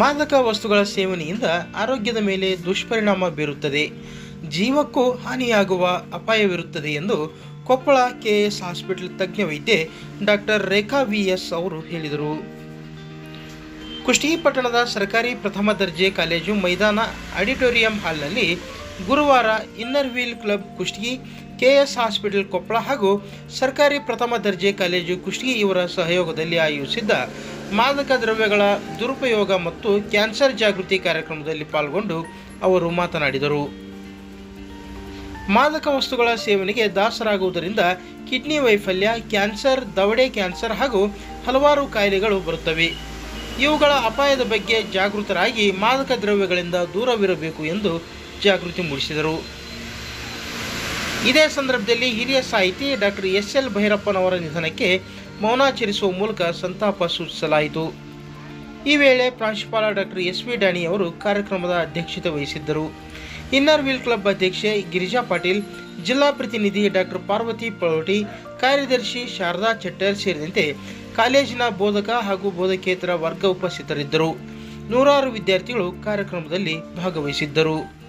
ಮಾದಕ ವಸ್ತುಗಳ ಸೇವನೆಯಿಂದ ಆರೋಗ್ಯದ ಮೇಲೆ ದುಷ್ಪರಿಣಾಮ ಬೀರುತ್ತದೆ. ಜೀವಕ್ಕೂ ಹಾನಿಯಾಗುವ ಅಪಾಯವಿರುತ್ತದೆ ಎಂದು ಕೊಪ್ಪಳ ಕೆಎಸ್ ಹಾಸ್ಪಿಟಲ್ ತಜ್ಞ ವೈದ್ಯೆ ಡಾಕ್ಟರ್ ರೇಖಾ ವಿ ಎಸ್ ಅವರು ಹೇಳಿದರು. ಕುಷ್ಟಗಿ ಪಟ್ಟಣದ ಸರ್ಕಾರಿ ಪ್ರಥಮ ದರ್ಜೆ ಕಾಲೇಜು ಮೈದಾನ ಆಡಿಟೋರಿಯಂ ಹಾಲ್ನಲ್ಲಿ ಗುರುವಾರ inner wheel club Kushtagi KS hospital Koppal ಹಾಗೂ ಸರ್ಕಾರಿ ಪ್ರಥಮ ದರ್ಜೆ ಕಾಲೇಜು ಕುಷ್ಟಗಿ ಇವರ ಸಹಯೋಗದಲ್ಲಿ ಆಯೋಜಿಸಿದ್ದ ಮಾದಕ ದ್ರವ್ಯಗಳ ದುರುಪಯೋಗ ಮತ್ತು ಕ್ಯಾನ್ಸರ್ ಜಾಗೃತಿ ಕಾರ್ಯಕ್ರಮದಲ್ಲಿ ಪಾಲ್ಗೊಂಡು ಅವರು ಮಾತನಾಡಿದರು. ಮಾದಕ ವಸ್ತುಗಳ ಸೇವನೆಗೆ ದಾಸರಾಗುವುದರಿಂದ ಕಿಡ್ನಿ ವೈಫಲ್ಯ, ಕ್ಯಾನ್ಸರ್, ದವಡೆ ಕ್ಯಾನ್ಸರ್ ಹಾಗೂ ಹಲವಾರು ಕಾಯಿಲೆಗಳು ಬರುತ್ತವೆ. ಇವುಗಳ ಅಪಾಯದ ಬಗ್ಗೆ ಜಾಗೃತರಾಗಿ ಮಾದಕ ದ್ರವ್ಯಗಳಿಂದ ದೂರವಿರಬೇಕು ಎಂದು ಜಾಗೃತಿ ಮೂಡಿಸಿದರು. ಇದೇ ಸಂದರ್ಭದಲ್ಲಿ ಹಿರಿಯ ಸಾಹಿತಿ ಡಾಕ್ಟರ್ ಎಸ್ ಎಲ್ ಭೈರಪ್ಪನವರ ನಿಧನಕ್ಕೆ ಮೌನಾಚರಿಸುವ ಮೂಲಕ ಸಂತಾಪ ಸೂಚಿಸಲಾಯಿತು. ಈ ವೇಳೆ ಪ್ರಾಂಶುಪಾಲ ಡಾಕ್ಟರ್ ಎಸ್ ವಿ ಡ್ಯಾನಿ ಅವರು ಕಾರ್ಯಕ್ರಮದ ಅಧ್ಯಕ್ಷತೆ ವಹಿಸಿದ್ದರು. ಇನ್ನರ್ ವೀಲ್ ಕ್ಲಬ್ ಅಧ್ಯಕ್ಷೆ ಗಿರಿಜಾ ಪಾಟೀಲ್, ಜಿಲ್ಲಾ ಪ್ರತಿನಿಧಿ ಡಾಕ್ಟರ್ ಪಾರ್ವತಿ ಪಳೋಟಿ, ಕಾರ್ಯದರ್ಶಿ ಶಾರದಾ ಚೆಟ್ಟರ್ ಸೇರಿದಂತೆ ಕಾಲೇಜಿನ ಬೋಧಕ ಹಾಗೂ ಬೋಧಕೇತರ ವರ್ಗ ಉಪಸ್ಥಿತರಿದ್ದರು. ನೂರಾರು ವಿದ್ಯಾರ್ಥಿಗಳು ಕಾರ್ಯಕ್ರಮದಲ್ಲಿ ಭಾಗವಹಿಸಿದ್ದರು.